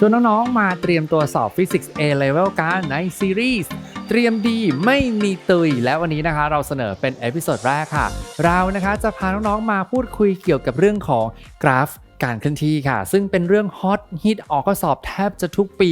ชวนน้องๆ มาเตรียมตัวสอบฟิสิกส์ A Level กันในซีรีส์เตรียมดีไม่มีตุย และวันนี้นะคะ เราเสนอเป็นเอพิโซดแรกค่ะ เรานะคะจะพาน้องๆ มาพูดคุยเกี่ยวกับเรื่องของกราฟการเคลื่อนที่ค่ะ ซึ่งเป็นเรื่องฮอตฮิตออกข้อสอบแทบจะทุกปี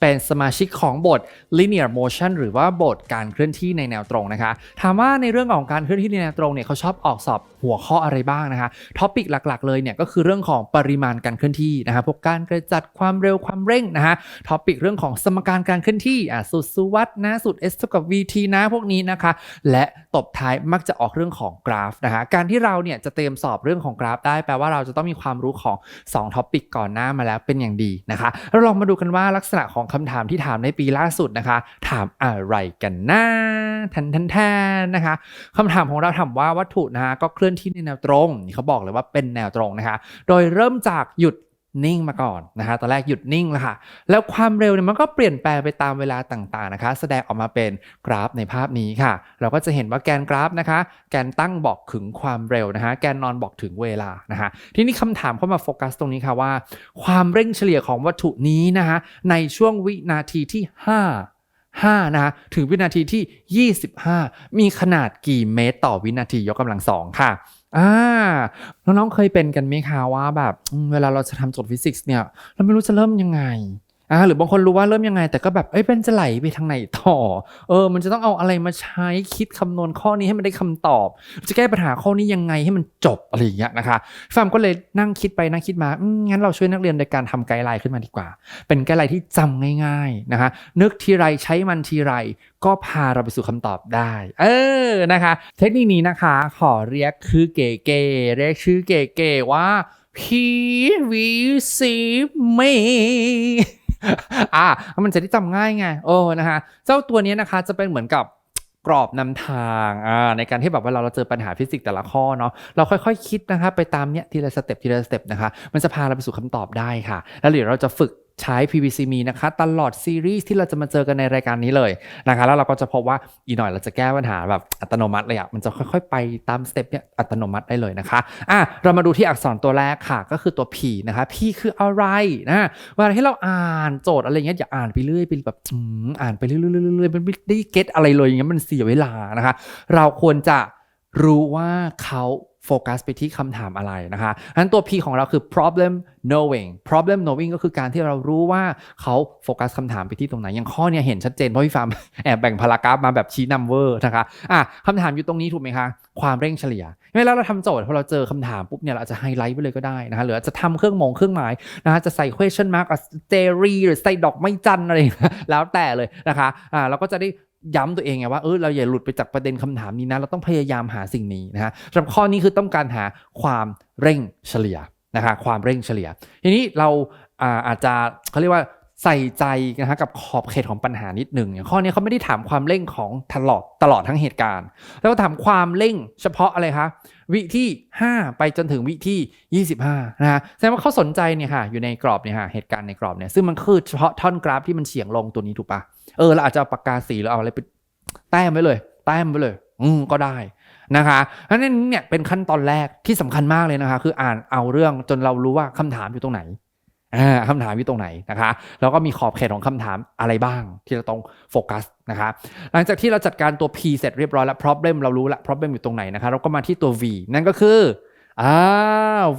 เป็นสมาชิกของบท linear motion หรือว่าบทการเคลื่อนที่ในแนวตรงนะคะ ถามว่าในเรื่องของการเคลื่อนที่ในแนวตรงเนี่ยเขาชอบออกสอบหัวข้ออะไรบ้างนะคะท็อปิกหลักๆ เลยเนี่ยก็คือเรื่องของปริมาณการเคลื่อนที่นะคะพวกการกระจัดความเร็วความเร่งนะคะท็อปิกเรื่องของสมการการเคลื่อนที่อะสูตรสุวัตนะสูตร s เท่ากับ vt นะพวกนี้นะคะและตบท้ายมักจะออกเรื่องของกราฟนะคะการที่เราเนี่ยจะเตรียมสอบเรื่องของกราฟได้แปลว่าเราจะต้องมีความรู้ของ2ท็อปิกก่อนหน้ามาแล้วเป็นอย่างดีนะคะเราลองมาดูกันว่าลักษณะของคำถามที่ถามในปีล่าสุดนะคะ ถามอะไรกันนะทันทันแทนนะคะคำถามของเราถามว่าวัตถุนะคะก็เคลื่อนที่ในแนวตรงนี่เขาบอกเลยว่าเป็นแนวตรงนะคะ โดยเริ่มจากหยุดนิ่งมาก่อนนะคะตอนแรกหยุดนิ่งแล้วค่ะ แล้วความเร็วเนี่ยมันก็เปลี่ยนแปลงไปตามเวลาต่างๆนะคะ แสดงออกมาเป็นกราฟในภาพนี้ค่ะ เราก็จะเห็นว่าแกนกราฟนะคะ แกนตั้งบอกถึงความเร็วนะคะ แกนนอนบอกถึงเวลานะคะ ทีนี้คำถามเข้ามาโฟกัสตรงนี้ค่ะว่า ความเร่งเฉลี่ยของวัตถุนี้นะคะในช่วงวินาทีที่ 5 5นะคะถึงวินาทีที่ 25 มีขนาดกี่เมตรต่อวินาทียกกำลังสองค่ะอ่าน้องๆเคยเป็นกันไหมคะว่าแบบเวลาเราจะทำโจทย์ฟิสิกส์เนี่ย เราไม่รู้จะเริ่มยังไง อ่าหรือบางคนรู้ว่าเริ่มยังไง แต่ก็แบบเอ้ยเป็นจะไหลไปทางไหนต่อ เออ มันจะต้องเอาอะไรมาใช้คิดคำนวณข้อนี้ให้มันได้คำตอบ จะแก้ปัญหาข้อนี้ยังไงให้มันจบอะไรอย่างเงี้ยนะคะฟาร์มก็เลยนั่งคิดไปนั่งคิดมาอืมงั้นเราช่วยนักเรียนโดยการทำไกด์ไลน์ขึ้นมาดีกว่า เป็นไกด์ไลน์ที่จำง่าย ๆนะคะ นึกทีไรใช้มันทีไร ก็พาเราไปสู่คำตอบได้ เออนะคะ เทคนิคนี้นะคะขอเรียกคือเก๋ๆเรียกชื่อเก๋ๆว่า PVC เม อะมันจะได้จำง่ายไงโอ้นะคะเจ้าตัวนี้นะคะจะเป็นเหมือนกับกรอบนำทางในการที่แบบเวลาเราเจอปัญหาฟิสิกส์แต่ละข้อเนาะเราค่อยๆคคิดนะคะไปตามเนี้ยทีละสเต็ปทีละสเต็ปนะคะ มันจะพาเราไปสู่คำตอบได้ค่ะ แล้วเดี๋ยวเราจะฝึก ใช้ PVC มีนะคะตลอดซีรีส์ที่เราจะมาเจอกันในรายการนี้เลยนะคะแล้วเราก็จะพบว่าอีหน่อยเราจะแก้ปัญหาแบบอัตโนมัติเลยอะมันจะค่อยๆ ไปตามสเต็ปเนี้ยอัตโนมัติได้เลยนะคะอะเรามาดูที่อักษรตัวแรกค่ะก็คือตัว P นะคะ P คืออะไรนะเวลาที่เราอ่านโจทย์อะไรเงี้ยอย่าอ่านไปเรื่อยไปแบบอืมอ่านไปเรื่อยๆเรื่อยๆมันไม่ได้เก็ตอะไรเลยอย่างเงี้ยมันเสียเวลานะคะ เราควรจะรู้ว่าเขา โฟกัสไปที่คำถามอะไรนะคะอันตัว P ของเราคือ problem knowing problem knowing ก็คือการที่เรารู้ว่าเขาโฟกัสคำถามไปที่ตรงไหน อย่างข้อเนี้ยเห็นชัดเจนเพราะพี่ฟาร์มแอบแบ่งพารากราฟมาแบบชี้นัมเวอร์นะคะ อะคำถามอยู่ตรงนี้ถูกไหมคะ ความเร่งเฉลี่ยเวลาเราทำโจทย์พอเราเจอคำถามปุ๊บเนี่ยเราจะไฮไลท์ไปเลยก็ได้นะคะ หรือจะทำเครื่องมงเครื่องหมายนะคะจะใส่ question mark เจรีหรือใส่ดอกไม้จันอะไร แล้วแต่เลยนะคะ อ่าเราก็จะได้ ย้ำตัวเองไงว่าเออเราอย่าหลุดไปจากประเด็นคำถามนี้นะ เราต้องพยายามหาสิ่งนี้นะฮะสำหรับข้อนี้คือต้องการหาความเร่งเฉลี่ยนะคะความเร่งเฉลี่ย ทีนี้เราอาอาจจะเขาเรียกว่า ใส่ใจนะฮะกับขอบเขตของปัญหานิดหนึ่งอย่างข้อนี้เขาไม่ได้ถามความเร่งของตลอดตลอดทั้งเหตุการณ์ แล้วก็ถามความเร่งเฉพาะอะไรคะวิที่ 5 ไปจนถึงวิที่ 25นะฮะแสดงว่าเขาสนใจเนี่ยค่ะอยู่ในกรอบเนี่ยค่ะเหตุการณ์ในกรอบเนี่ยซึ่งมันคือเฉพาะท่อนกราฟที่มันเฉียงลงตัวนี้ถูกปะเออเราอาจจะปากกาสีหรือเอาอะไรไปแต้มไว้เลย แต้มไว้เลย อืมก็ได้นะคะเพราะฉะนั้นเนี่ยเป็นขั้นตอนแรกที่สำคัญมากเลยนะคะ คืออ่านเอาเรื่องจนเรารู้ว่าคำถามอยู่ตรงไหน คำถามอยู่ตรงไหนนะคะแล้วก็มีขอบเขตของคำถามอะไรบ้างที่เราต้องโฟกัสนะคะหลังจากที่เราจัดการตัว P เสร็จเรียบร้อยแล้ว problem เรารู้ละ problem อยู่ตรงไหนนะคะเราก็มาที่ตัว V นั่นก็คืออ่า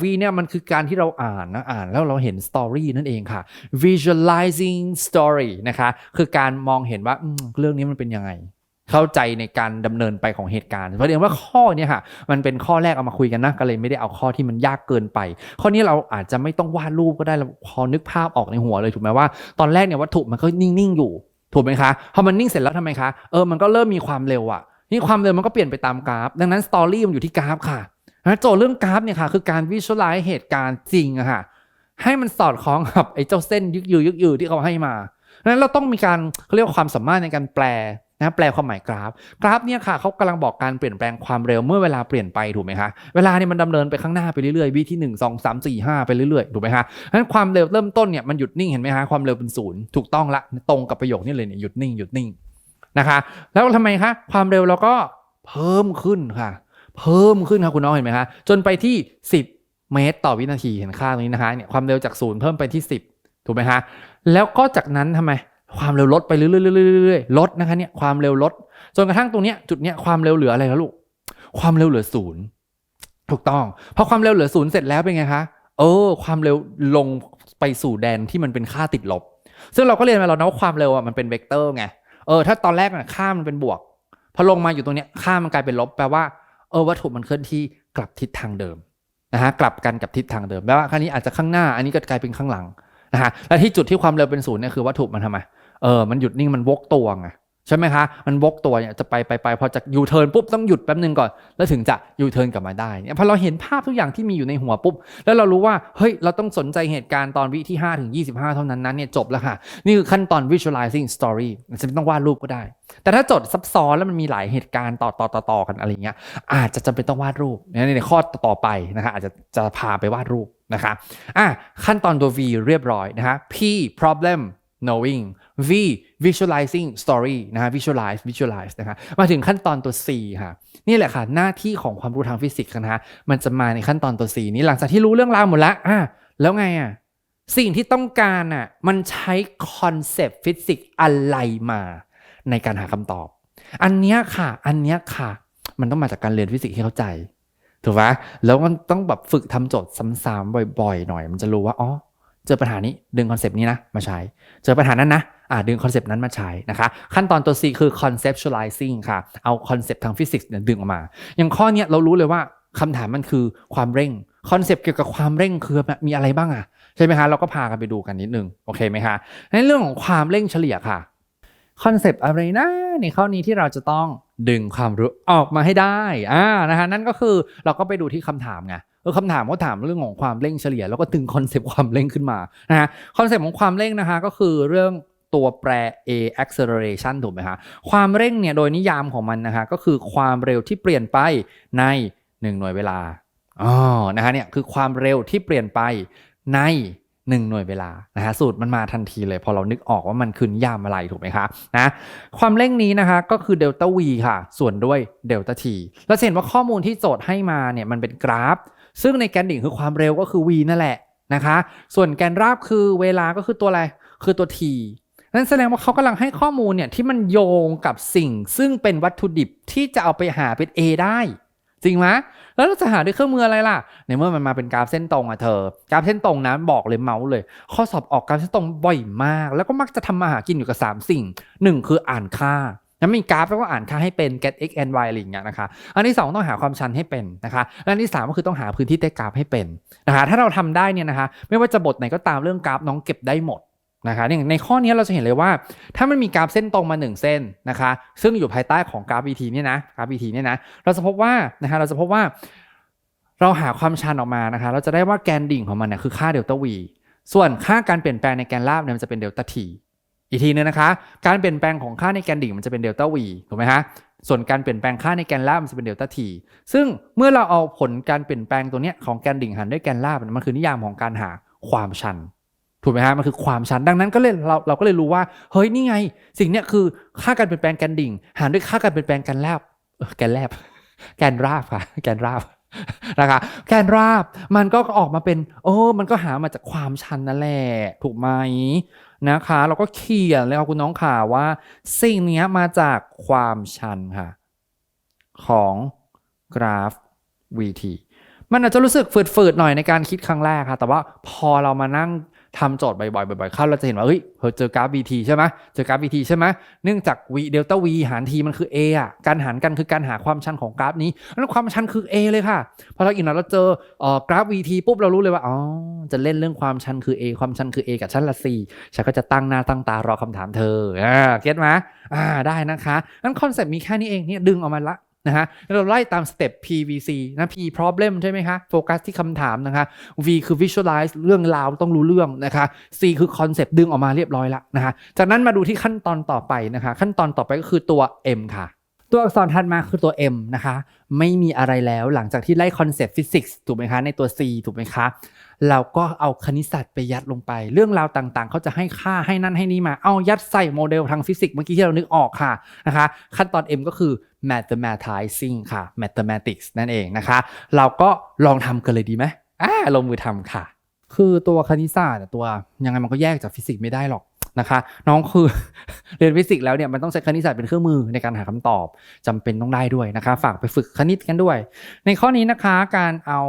V เนี่ยมันคือการที่เราอ่านนะอ่านแล้วเราเห็น story นั่นเองค่ะ visualizing story นะคะคือการมองเห็นว่าเรื่องนี้มันเป็นยังไง เข้าใจในการดำเนินไปของเหตุการณ์เพราะเดี๋ยว่าข้อเนี้ค่ะมันเป็นข้อแรกเอามาคุยกันนะก็เลยไม่ได้เอาข้อที่มันยากเกินไป ข้อนี้เราอาจจะไม่ต้องวาดรูปก็ได้เราพอนึกภาพออกในหัวเลยถูกไหมว่าตอนแรกเนี่ยวัตถุมันก็นิ่งๆอยู่ถูกไหมคะพอมันนิ่งเสร็จแล้วทำไมคะเออมันก็เริ่มมีความเร็วอะนี่ความเร็วมันก็เปลี่ยนไปตามกราฟ ดังนั้นสตอรี่มันอยู่ที่กราฟค่ะนะโจทย์เรื่องกราฟเนี่ยค่ะคือการวิชวลไลซ์เหตุการณ์จริงอะค่ะให้มันสอดคล้องกับไอ้เจ้าเส้นยึกยือยึกยือที่เขาให้มาดังนั้นเราต้องมีการเขาเรียกว่าความสามารถในการแปล นะแปลความหมายกราฟ กราฟเนี่ยค่ะเขากำลังบอกการเปลี่ยนแปลงความเร็วเมื่อเวลาเปลี่ยนไปถูกไหมคะเวลาเนี่ยมันดำเนินไปข้างหน้าไปเรื่อยๆวิที่หนึ่งสองสามสี่ห้าไปเรื่อยๆถูกไหมคะดังนั้นความเร็วเริ่มต้นเนี่ยมันหยุดนิ่งเห็นไหมคะความเร็วเป็นศูนย์ถูกต้องละตรงกับประโยคนี้เลยเนี่ยหยุดนิ่งหยุดนิ่งนะคะ แล้วทำไมคะความเร็วเราก็เพิ่มขึ้นค่ะ เพิ่มขึ้นค่ะคุณน้องเห็นไหมคะจนไปที่ 10 เมตรต่อวินาทีเห็นค่าตรงนี้นะคะเนี่ยความเร็วจากศูนย์เพิ่มไปที่ 10 ถูกไหมฮะแล้วก็จากนั้นทำไม ความเร็วลดไปเรื่อยๆลดนะคะเนี่ยความเร็วลดจนกระทั่งตรงเนี้ยจุดเนี้ยความเร็วเหลืออะไรแล้วลูกความเร็วเหลือศูนย์ถูกต้องพอความเร็วเหลือศูนย์เสร็จแล้วเป็นไงคะเออ ความเร็วลงไปสู่แดนที่มันเป็นค่าติดลบ ซึ่งเราก็เรียนมาแล้วนะว่าความเร็วอะมันเป็นเวกเตอร์ไงเออถ้าตอนแรกน่ะค่ามันเป็นบวกพอลงมาอยู่ตรงเนี้ยค่ามันกลายเป็นลบแปลว่าเออวัตถุมันเคลื่อนที่กลับทิศทางเดิมนะฮะกลับกันกับทิศทางเดิมแปลว่าครั้นี้อาจจะข้างหน้า อันนี้ก็กลายเป็นข้างหลังนะฮะและที่จุดที่ความเร็วเป็นศูนย์เนี่ยคือวัตถุมันทำไม เออมันหยุดนิ่งมันวกตัวไงใช่ไหมคะ มันวกตัวเนี่ยจะไปไปไปพอจะยูเทิร์นปุ๊บต้องหยุดแป๊บนึงก่อน แล้วถึงจะยูเทิร์นกลับมาได้เนี่ยพอเราเห็นภาพทุกอย่างที่มีอยู่ในหัวปุ๊บ แล้วเรารู้ว่าเฮ้ยเราต้องสนใจเหตุการณ์ตอนวิที่5ถึง25 เท่านั้นนั้นเนี่ยจบแล้วค่ะ นี่คือขั้นตอน visualizing story จะไม่ต้องวาดรูปก็ได้ แต่ถ้าจดซับซ้อนแล้วมันมีหลายเหตุการณ์ต่อต่อต่อต่อกันอะไรเงี้ยอาจจะจำเป็นต้องวาดรูปในในข้อต่อไปนะคะอาจจะจะพาไปวาดรูปนะคะอะขั้นตอนตัว V เรียบร้อยนะคะ P problem knowing V visualizing story นะฮะ visualize visualize นะคะมาถึงขั้นตอนตัว C ค่ะนี่แหละค่ะ หน้าที่ของความรู้ทางฟิสิกส์นะฮะมันจะมาในขั้นตอนตัว C นี้หลังจากที่รู้เรื่องราวหมดแล้วอะแล้วไงอะสิ่งที่ต้องการอะมันใช้คอนเซปต์ฟิสิกส์อะไรมาในการหาคำตอบ อันเนี้ยค่ะ อันเนี้ยค่ะ มันต้องมาจากการเรียนฟิสิกส์ให้เข้าใจถูกไหมแล้วมันต้องแบบฝึกทำโจทย์ซ้ำๆบ่อย ๆ หน่อย มันจะรู้ว่าอ๋อ เจอปัญหานี้ดึงคอนเซปต์นี้นะมาใช้ เจอปัญหานั้นนะอ่าดึงคอนเซปต์นั้นมาใช้นะคะ ขั้นตอนตัว C คือ conceptualizing ค่ะ เอาคอนเซปต์ทางฟิสิกส์เนี่ยดึงออกมา อย่างข้อเนี้ยเรารู้เลยว่าคำถามมันคือความเร่งคอนเซปต์เกี่ยวกับความเร่งคือมีอะไรบ้างอะใช่ไหมคะเราก็พากันไปดูกันนิดนึงโอเคไหมคะในเรื่องของความเร่งเฉลี่ยค่ะคอนเซปต์อะไรนะในข้อนี้ที่เราจะต้องดึงความรู้ออกมาให้ได้อ่านะคะนั่นก็คือเราก็ไปดูที่คำถามไง เออคำถามก็ถามเรื่องของความเร่งเฉลี่ย แล้วก็ดึงคอนเซปต์ความเร่งขึ้นมานะฮะคอนเซปต์ของความเร่งนะคะก็คือเรื่องตัวแปร a acceleration ถูกไหมคะความเร่งเนี่ยโดยนิยามของมันนะคะก็คือความเร็วที่เปลี่ยนไปใน 1 หน่วยเวลาอ๋อนะคะเนี่ยคือความเร็วที่เปลี่ยนไปใน1หน่วยเวลานะฮะสูตรมันมาทันทีเลย พอเรานึกออกว่ามันคือนิยามอะไรถูกไหมคะนะความเร่งนี้นะคะก็คือเดลต้า v ค่ะ ส่วนด้วยเดลต้า t แล้วจะเห็นว่าข้อมูลที่โจทย์ให้มาเนี่ยมันเป็นกราฟ ซึ่งในแกนดิ่งคือความเร็วก็คือ v นั่นแหละนะคะ ส่วนแกนราบคือเวลาก็คือตัวอะไร คือตัว t นั่นแสดงว่าเขากำลังให้ข้อมูลเนี่ยที่มันโยงกับสิ่ง ซึ่งเป็นวัตถุดิบที่จะเอาไปหาเป็น A ได้จริงไหมแล้วเราจะหาด้วยเครื่องมืออะไรล่ะ ในเมื่อมันมาเป็นกราฟเส้นตรงอะเธอ กราฟเส้นตรงนะบอกเลยเมาส์เลย ข้อสอบออกกราฟเส้นตรงบ่อยมาก แล้วก็มักจะทำมาหากินอยู่กับ 3 สิ่ง 1 คืออ่านค่า แล้วมีกราฟแปลว่าอ่านค่าให้เป็น get x and y อะไรอย่างเงี้ยนะคะ อันที่ 2 ต้องหาความชันให้เป็นนะคะและอันที่ 3 ก็คือต้องหาพื้นที่ใต้กราฟให้เป็นนะคะถ้าเราทำได้เนี่ยนะคะไม่ว่าจะบทไหนก็ตามเรื่องกราฟน้องเก็บได้หมดนะคะอย่างในข้อนี้เราจะเห็นเลยว่า ถ้ามันมีกราฟเส้นตรงมา 1 เส้นนะคะซึ่งอยู่ภายใต้ของกราฟ VT เนี่ยนะกราฟ VT เนี่ยนะเราจะพบว่านะคะเราจะพบว่า เราหาความชันออกมานะคะ เราจะได้ว่าแกนดิ่งของมันเนี่ยคือค่าเดลต้า v ส่วนค่าการเปลี่ยนแปลงในแกนราบเนี่ยมันจะเป็นเดลต้า t อีกทีนึงนะคะ การเปลี่ยนแปลงของค่าในแกนดิ่งมันจะเป็นเดลต้า v ถูกไหมฮะ ส่วนการเปลี่ยนแปลงค่าในแกนราบมันจะเป็นเดลต้า t ซึ่งเมื่อเราเอาผลการเปลี่ยนแปลงตัวเนี้ยของแกนดิ่งหารด้วยแกนราบมันคือนิยามของการหาความชันถูกไหมฮะมันคือความชันดังนั้นก็เลยเราเราก็เลยรู้ว่าเฮ้ยนี่ไง สิ่งเนี้ยคือค่าการเปลี่ยนแปลงแกนดิ่ง หารด้วยค่าการเปลี่ยนแปลงแกนราบแกนแรบแกนราบค่ะแกนราบ นะคะแกนราบมันก็ออกมาเป็นโอ้มันก็หามาจากความชันนั่นแหละถูกไหมนะคะ เราก็เขียนเลยค่ะคุณน้องข่าว่า สิ่งนี้มาจากความชันค่ะ ของกราฟ VT มันอาจจะรู้สึกฝืดๆหน่อยในการคิดครั้งแรกค่ะ แต่ว่าพอเรามานั่ง ทำโจทย์บ่อยๆบ่อยๆเข้าเราจะเห็นว่าเฮ้ยเจอกราฟ VT ใช่ไหมเจอกราฟ VT ใช่ไหมเนื่องจาก V เดลต้า V หาร T มันคือ A อะการหารกันคือการหาความชันของกราฟนี้แล้วความชันคือ A เลยค่ะพอเราอีกหน่อยเราเจอเอ่อกราฟ VT ปุ๊บเรารู้เลยว่าอ๋อจะเล่นเรื่องความชันคือ A ความชันคือ A กับชั้นละ C ฉันก็จะตั้งหน้าตั้งตารอคำถามเธออ่าเก็ตไหมอ่าได้นะคะนั้นคอนเซ็ปต์มีแค่นี้เองเนี่ยดึงออกมาละ นะฮะแล้วเราไล่ตามสเต็ป PVC นะ P problem ใช่ไหมคะโฟกัสที่คำถามนะคะ V คือ visualize เรื่องราวต้องรู้เรื่องนะคะ C คือ concept ดึงออกมาเรียบร้อยแล้วนะคะจากนั้นมาดูที่ขั้นตอนต่อไปนะคะ ขั้นตอนต่อไปก็คือตัว M ค่ะตัวอักษรถัดมาคือตัว M นะคะ ไม่มีอะไรแล้วหลังจากที่ไล่คอนเซปต์ฟิสิกส์ถูกไหมคะ ในตัว C ถูกไหมคะ เราก็เอาคณิตศาสตร์ไปยัดลงไป เรื่องราวต่างๆเขาจะให้ค่าให้นั่นให้นี่มาเอายัดใส่โมเดลทางฟิสิกส์เมื่อกี้ที่เรานึกออกค่ะนะคะ ขั้นตอน M ก็คือ mathematizing ค่ะ mathematics นั่นเองนะคะ เราก็ลองทำกันเลยดีไหมอ่าลงมือทำค่ะ คือตัวคณิตศาสตร์ตัวยังไงมันก็แยกจากฟิสิกส์ไม่ได้หรอก นะคะ น้องคือ เรียนฟิสิกส์แล้วเนี่ยมันต้องใช้คณิตศาสตร์เป็นเครื่องมือในการหาคำตอบจำเป็นต้องได้ด้วยนะคะ ฝากไปฝึกคณิตกันด้วย ในข้อนี้นะคะการเอา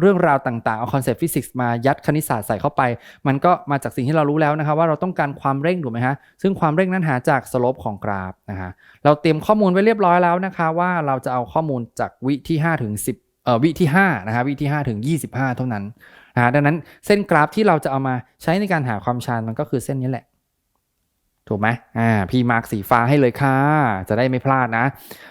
เรื่องราวต่างๆ เอาคอนเซปต์ฟิสิกส์มายัดคณิตศาสตร์ใส่เข้าไป มันก็มาจากสิ่งที่เรารู้แล้วนะคะ ว่าเราต้องการความเร่งถูกไหมฮะซึ่งความเร่งนั้นหาจากสโลปของกราฟนะคะเราเตรียมข้อมูลไว้เรียบร้อยแล้วนะคะ ว่าเราจะเอาข้อมูลจากวิที่5ถึง10เอ่อวิที่5นะคะวิที่5ถึง 25 เท่านั้นนะฮะดังนั้นเส้นกราฟที่เราจะเอามาใช้ในการหาความชันมันก็คือเส้นนี้แหละ ถูกไหมอ่า พี่มาร์กสีฟ้าให้เลยค่ะ จะได้ไม่พลาดนะ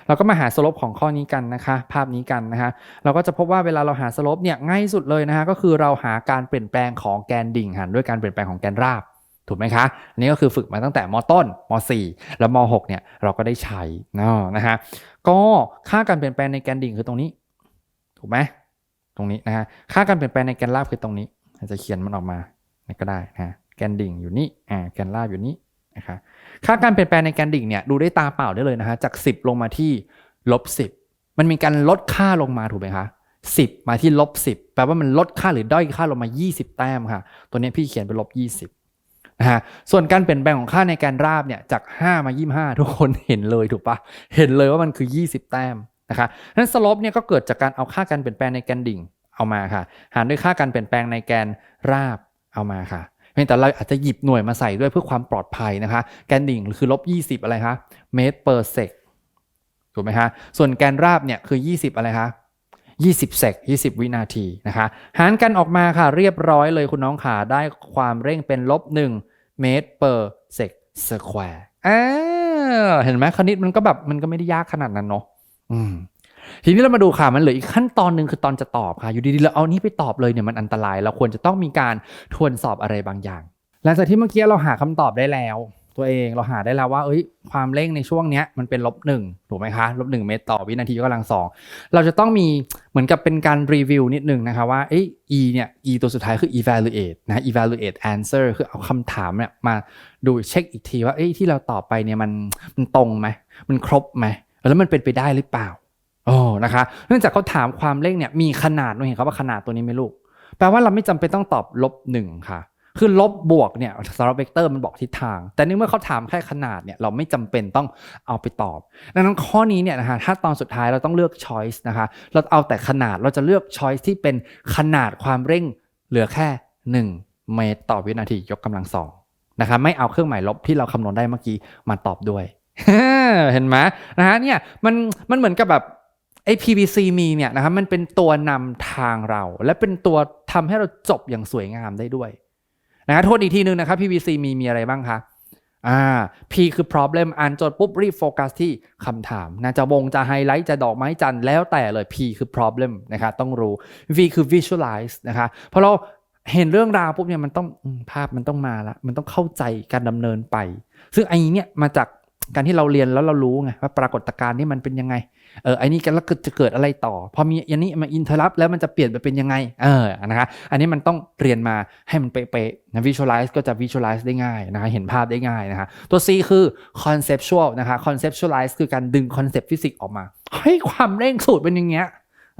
เราก็มาหาสลปของข้อนี้กันนะคะ ภาพนี้กันนะคะเราก็จะพบว่าเวลาเราหาสลปเนี่ยง่ายสุดเลยนะคะก็คือเราหาการเปลี่ยนแปลงของแกนดิ่งหารด้วยการเปลี่ยนแปลงของแกนราบ ถูกไหมคะอันนี้ก็คือฝึกมาตั้งแต่มต้นม 4 แล้วม 6 เนี่ยเราก็ได้ใช้นะนะฮะก็ค่าการเปลี่ยนแปลงในแกนดิ่งคือตรงนี้ ถูกไหมตรงนี้นะฮะค่าการเปลี่ยนแปลงในแกนราบคือตรงนี้อาจจะเขียนมันออกมาก็ได้นะฮะแกนดิ่งอยู่นี่อ่าแกนราบอยู่นี่ นะคะค่าการเปลี่ยนแปลงในแกนดิ่งเนี่ยดูได้ตาเปล่าได้เลยนะฮะจาก 10 ลงมาที่ลบ10มันมีการลดค่าลงมาถูกไหมคะ10มาที่ลบ10แปลว่ามันลดค่าหรือด้อยค่าลงมา 20 แต้มค่ะ ตัวนี้พี่เขียนเป็นลบ20นะฮะส่วนการเปลี่ยนแปลงของค่าในแกนราบเนี่ยจาก 5 มา 25 ทุกคนเห็นเลยถูกปะเห็นเลยว่ามันคือ 20 แต้มนะคะนั้นสลบเนี่ยก็เกิดจากการเอาค่าการเปลี่ยนแปลงในแกนดิ่งเอามาค่ะ หารด้วยค่าการเปลี่ยนแปลงในแกนราบเอามาค่ะ เพียงแต่เราอาจจะหยิบหน่วยมาใส่ด้วยเพื่อความปลอดภัยนะคะ แกนดิ่งคือลบ20 อะไรคะเมตร per sec ถูกไหมคะส่วนแกนราบเนี่ยคือ 20 อะไรคะ20เซก20 วินาทีนะคะ หารกันออกมาค่ะเรียบร้อยเลยคุณน้องขาได้ความเร่งเป็นลบ1เมตร per sec square อ่าเห็นไหมคณิตมันก็แบบมันก็ไม่ได้ยากขนาดนั้นเนาะอืม ทีนี้เรามาดูค่ะมันเหลืออีกขั้นตอนหนึ่งคือตอนจะตอบค่ะ อยู่ดีๆเราเอานี้ไปตอบเลยเนี่ยมันอันตราย เราควรจะต้องมีการทวนสอบอะไรบางอย่าง หลังจากที่เมื่อกี้เราหาคำตอบได้แล้ว ตัวเองเราหาได้แล้วว่า เอ้ย ความเร่งในช่วงเนี้ยมันเป็นลบหนึ่งถูกไหมคะลบหนึ่งเมตรต่อวินาทียกกำลังสองเราจะต้องมีเหมือนกับเป็นการรีวิวนิดนึงนะคะว่าเอ้ย e เนี่ย e ตัวสุดท้ายคือ evaluate นะ evaluate answer คือเอาคำถามเนี่ยมาดูเช็คอีกทีว่าเอ้ยที่เราตอบไปเนี่ยมันมันตรงไหมมันครบไหมแล้วมันเป็นไปได้หรือเปล่า โอ้นะคะ เนื่องจากเขาถามความเร่งเนี่ยมีขนาดเราเห็นเขาว่าขนาดตัวนี้ไหมลูก แปลว่าเราไม่จำเป็นต้องตอบลบหนึ่งค่ะ คือลบบวกเนี่ยสำหรับเวกเตอร์มันบอกทิศทาง แต่ในเมื่อเขาถามแค่ขนาดเนี่ยเราไม่จำเป็นต้องเอาไปตอบ ดังนั้นข้อนี้เนี่ยนะคะถ้าตอนสุดท้ายเราต้องเลือก choice นะคะ เราเอาแต่ขนาดเราจะเลือก choice ที่เป็นขนาดความเร่งเหลือแค่ 1 เมตรต่อวินาทียกกำลังสองนะคะไม่เอาเครื่องหมายลบที่เราคำนวณได้เมื่อกี้มาตอบด้วย เห็นไหมนะฮะเนี่ยมันมันเหมือนกับแบบ ไอ้ PVC มีเนี่ยนะครับมันเป็นตัวนำทางเรา และเป็นตัวทำให้เราจบอย่างสวยงามได้ด้วยนะฮะโทษอีกทีหนึ่งนะครับ PVC มีมีอะไรบ้างคะอ่า P คือ problem อ่านจทย์ปุ๊บรีบโฟกัสที่คำถามนะจะวงจะไฮไลท์จะดอกไม้จันทร์แล้วแต่เลย P คือ problem นะคะต้องรู้ V คือ visualize นะคะพอเราเห็นเรื่องราวปุ๊บเนี่ยมันต้องภาพมันต้องมาละมันต้องเข้าใจการดำเนินไป ซึ่งไอ้เนี่ยมาจากการที่เราเรียนแล้วเรารู้ไงว่าปรากฏการณ์นี่มันเป็นยังไง เออไอ้นี่กันแล้วจะเกิดอะไรต่อ พอมีอันนี้มาอินเทอร์รับแล้วมันจะเปลี่ยนไปเป็นยังไง เออนะคะอันนี้มันต้องเรียนมาให้มันเป๊ะๆนะ visualize ก็จะ visualize ได้ง่ายนะคะเห็นภาพได้ง่ายนะคะตัว C คือ conceptual นะคะ conceptualize คือการดึงคอนเซปต์ฟิสิกส์ออกมาให้ความเร่งสูตรเป็นอย่างเงี้ย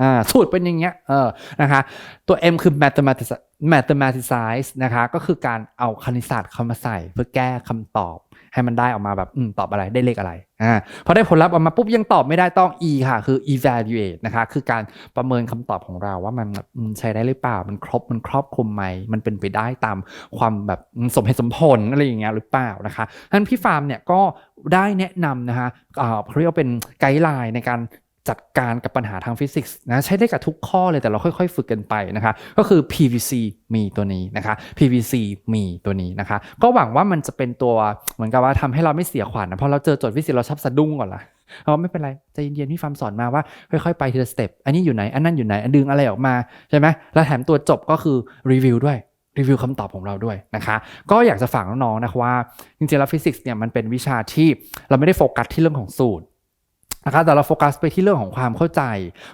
อ่าสูตรเป็นอย่างเงี้ยเออนะคะตัว M คือ mathematics mathematicize นะคะก็คือการเอาคณิตศาสตร์เข้ามาใส่เพื่อแก้คำตอบ ให้มันได้ออกมาแบบอตอบอะไรได้เลขอะไรอ่าพอได้ผลลัพธ์ออกมาปุ๊บยังตอบไม่ได้ต้อง e ค่ะ คือ evaluate นะคะ คือการประเมินคำตอบของเราว่ามันใช้ได้หรือเปล่ามันครบมันครอบคลุมไหมมันเป็นไปได้ตามความแบบสมเหตุสมผลอะไรอย่างเงี้ยหรือเปล่านะคะท่านพี่ฟาร์มเนี่ยก็ได้แนะนำนะคะเขาเรียกว่าเป็นไกด์ไลน์ในการ จัดการกับปัญหาทางฟิสิกส์นะใช้ได้กับทุกข้อเลยแต่เราค่อยๆ ฝึกกันไปนะคะก็คือ PVC มีตัวนี้นะคะ PVC มีตัวนี้นะคะ ก็หวังว่ามันจะเป็นตัวเหมือนกับว่าทำให้เราไม่เสียขวัญนะพอเราเจอโจทย์ฟิสิกส์เราชอบสะดุ้งก่อนละเราไม่เป็นไรใจเย็นๆพี่ฟาร์มสอนมาว่าค่อยๆไปทีละสเต็ปอันนี้อยู่ไหนอันนั้นอยู่ไหนอันดึงอะไรออกมาใช่ไหมแล้วแถมตัวจบก็คือรีวิวด้วยรีวิวคำตอบของเราด้วยนะคะ ก็อยากจะฝากน้องๆนะว่า จริงๆแล้วฟิสิกส์เนี่ยมันเป็นวิชาที่เราไม่ได้โฟกัสที่เรื่องของสูตร นะครับแต่เราโฟกัสไปที่เรื่องของความเข้าใจ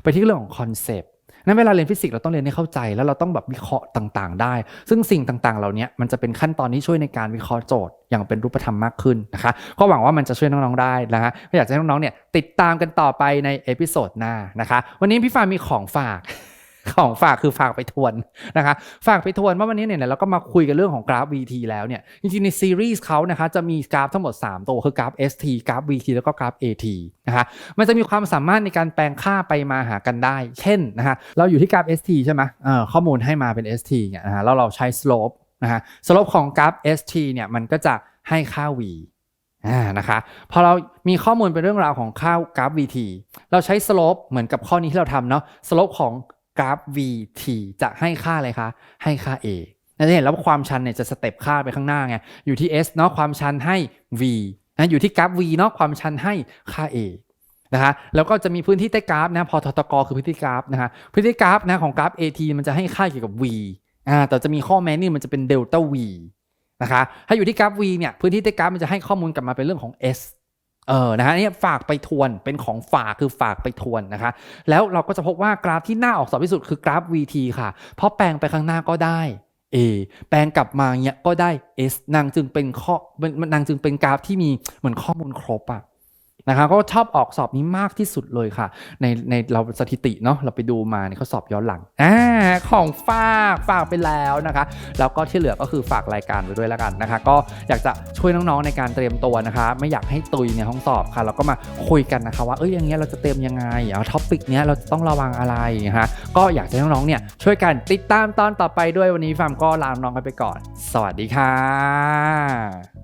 ไปที่เรื่องของคอนเซปต์นั้นเวลาเรียนฟิสิกส์เราต้องเรียนให้เข้าใจ แล้วเราต้องแบบวิเคราะห์ต่างๆ ได้ ซึ่งสิ่งต่างๆ เหล่านี้มันจะเป็นขั้นตอนที่ช่วยในการวิเคราะห์โจทย์ อย่างเป็นรูปธรรมมากขึ้นนะคะก็หวังว่ามันจะช่วยน้องๆได้นะฮะก็อยากจะให้น้องๆเนี่ยติดตามกันต่อไปในเอพิโซดหน้านะคะวันนี้พี่ฟามีของฝาก ของฝากคือฝากไปทวนนะคะ ฝากไปทวนว่าวันนี้เนี่ยเราก็มาคุยกันเรื่องของกราฟ VT แล้วเนี่ย จริงๆ ในซีรีส์เขานะคะจะมีกราฟทั้งหมด 3 ตัวคือกราฟ ST กราฟ VT แล้วก็กราฟ AT นะคะ มันจะมีความสามารถในการแปลงค่าไปมาหากันได้ เช่นนะคะเราอยู่ที่กราฟ ST ใช่ไหมเออข้อมูลให้มาเป็น ST เนี่ยนะฮะแล้วเราใช้ slope นะฮะ slope ของกราฟ ST เนี่ยมันก็จะให้ค่า V นะคะพอเรามีข้อมูลเป็นเรื่องราวของค่ากราฟ VT เราใช้ slope เหมือนกับข้อนี้ที่เราทำเนาะ slope ของ กราฟ VT จะให้ค่าอะไรคะ ให้ค่า A เราจะเห็นแล้วว่าความชันเนี่ยจะสเต็ปค่าไปข้างหน้าไง อยู่ที่ S เนาะความชันให้ V นะอยู่ที่กราฟ V เนาะความชันให้ค่า A นะคะแล้วก็จะมีพื้นที่ใต้กราฟนะพอทตกคือพื้นที่กราฟนะฮะพื้นที่กราฟนะของกราฟ AT มันจะให้ค่าเกี่ยวกับ V อ่าแต่จะมีข้อแม้นี่มันจะเป็นเดลต้า V นะคะถ้าอยู่ที่กราฟ V เนี่ยพื้นที่ใต้กราฟมันจะให้ข้อมูลกลับมาเป็นเรื่องของ S เออ นะฮะนี่ฝากไปทวน เป็นของฝากคือฝากไปทวนนะคะ แล้วเราก็จะพบว่ากราฟที่น่าออกสอบที่สุดคือกราฟ VT ค่ะ เพราะแปลงไปข้างหน้าก็ได้ A แปลงกลับมาเนี้ยก็ได้ S นางจึงเป็นข้อนมันนางจึงเป็นกราฟที่มีเหมือนข้อมูลครบอะ นะคะก็ชอบออกสอบนี้มากที่สุดเลยค่ะ ในในเราสถิติเนาะเราไปดูมาในเขาสอบย้อนหลังอ่าของฝากฝากไปแล้วนะคะ แล้วก็ที่เหลือก็คือฝากรายการไว้ด้วยแล้วกันนะคะ ก็อยากจะช่วยน้องๆในการเตรียมตัวนะคะ ไม่อยากให้ตุยในห้องสอบค่ะ เราก็มาคุยกันนะคะว่าเอ้ยอย่างเงี้ยเราจะเตรียมยังไงเอาท็อปิกเนี้ยเราต้องระวังอะไรนะคะก็อยากให้น้องๆเนี่ยช่วยกันติดตามตอนต่อไปด้วยวันนี้ฟาร์มก็ลาน้องกันไปก่อน สวัสดีค่ะ